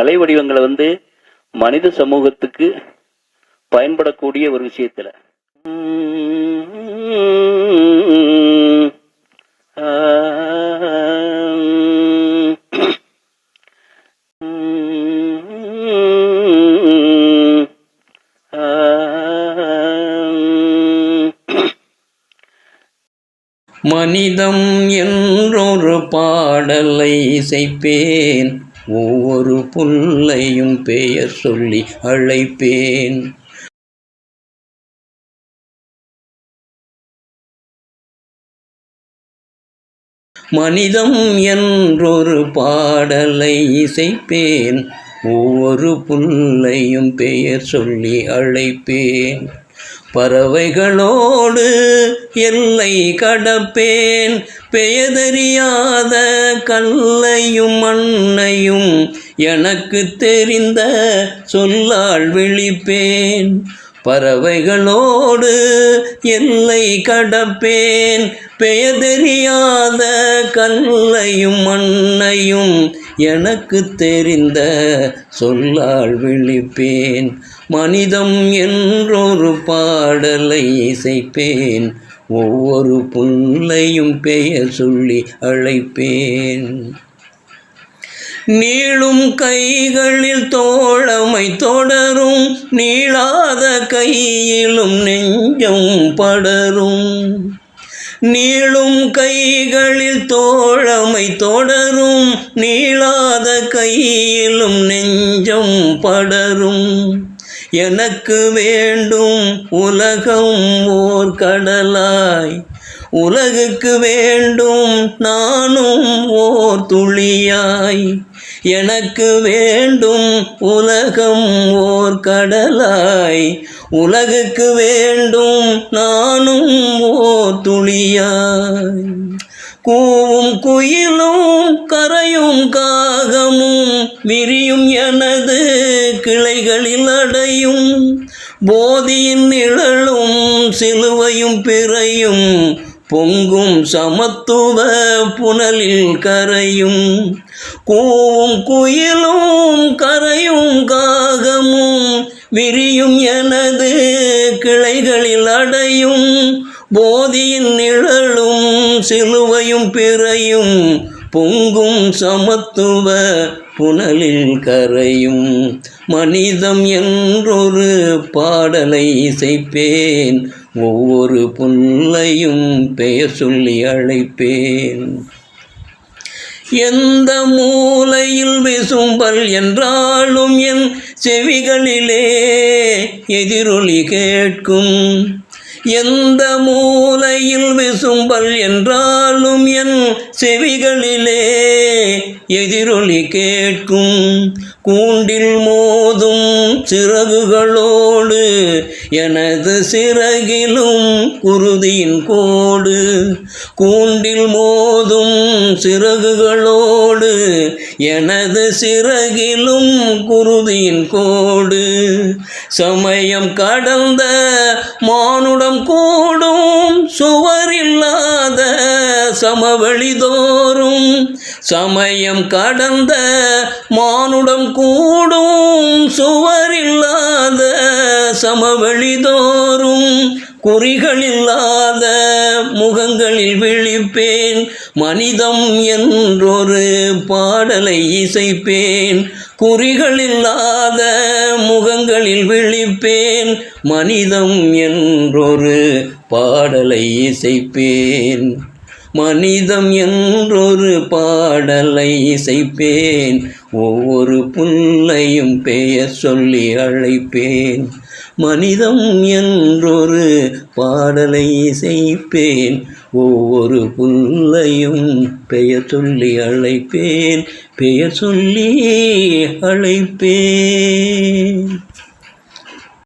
கலை வடிவங்களை வந்து மனித சமூகத்துக்கு பயன்படக்கூடிய ஒரு விஷயத்துல. மனிதம் என்றொரு பாடலை இசைப்பேன். ஒவ்வொரு புல்லையும் பெயர் சொல்லி அழைப்பேன். மனிதம் என்றொரு பாடலை இசைப்பேன். ஒவ்வொரு புல்லையும் பெயர் சொல்லி அழைப்பேன். பறவைகளோடு எல்லை கடப்பேன். பெயதறியாத கல்லையும் மண்ணையும் எனக்கு தெரிந்த சொல்லால் விழிப்பேன். பறவைகளோடு எல்லை கடப்பேன். பெயதறியாத கல்லையும் மண்ணையும் எனக்கு தெரிந்த சொல்லால் விழிப்பேன். மனிதம் என்றொரு பாடலை இசைப்பேன். ஒவ்வொரு புல்லையும் பெயர் சொல்லி அழைப்பேன். நீளும் கைகளில் தோழமை தொடரும். நீளாத கையிலும் நெஞ்சம் படரும். நீளும் கைகளில் தோழமை தொடரும் நீளாத கையிலும் நெஞ்சம் படரும். எனக்கு வேண்டும் உலகம் ஓர் கடலாய் உலகுக்கு வேண்டும் நானும் ஓர் துளியாய். எனக்கு வேண்டும் உலகம் ஓர் கடலாய். உலகுக்கு வேண்டும் நானும் ஓர் துளியாய். கூவும் குயிலும் கரையும் காகமும் விரியும் எனது கிளைகளில் அடையும். போதியின் நிழலும் சிலுவையும் பிறையும். பொங்கும் சமத்துவ புனலில் கரையும் கூவும் குயிலும் கரையும் காகமும் விரியும் எனது கிளைகளில் அடையும் போதியின் நிழலும் சிலுவையும் பிறையும் பொங்கும் சமத்துவ புனலில் கரையும். மனிதம் என்றொரு பாடலை இசைப்பேன் ஒவ்வொரு புல்லையும் பெயர் சொல்லி அழைப்பேன். எந்த மூலையில் விசும்பல் என்றாலும் என் செவிகளிலே எதிரொலி கேட்கும். எந்த மூலையில் விசும்பல் என்றாலும் என் செவிகளிலே எதிரொலி கேட்கும். கூண்டில் போதும் சிறகுகளோடு எனது சிறகிலும் குருதியின் கோடு. கூண்டில் மோதும் சிறகுகளோடு எனது சிறகிலும் குருதியின் கோடு. சமயம் கடந்த மானுடம் கூடும் சுவரில்லாத சமவெளிதோறும் சமயம் கடந்த மானுடம் கூடும் சுவரில்லாத சமவெளிதோறும் குறிகளில்லாத முகங்களில் விழிப்பேன். மனிதம் என்றொரு பாடலை இசைப்பேன். குறிகளில்லாத முகங்களில் விழிப்பேன். மனிதம் என்றொரு பாடலை இசைப்பேன். மனிதம் என்றொரு பாடலை இசைப்பேன். ஒவ்வொரு புல்லையும் பெயர் சொல்லி அழைப்பேன். மனிதம் என்றொரு பாடலை இசைப்பேன். ஒவ்வொரு புல்லையும் பெயர் சொல்லி அழைப்பேன். பெயர் சொல்லி அழைப்பேன்.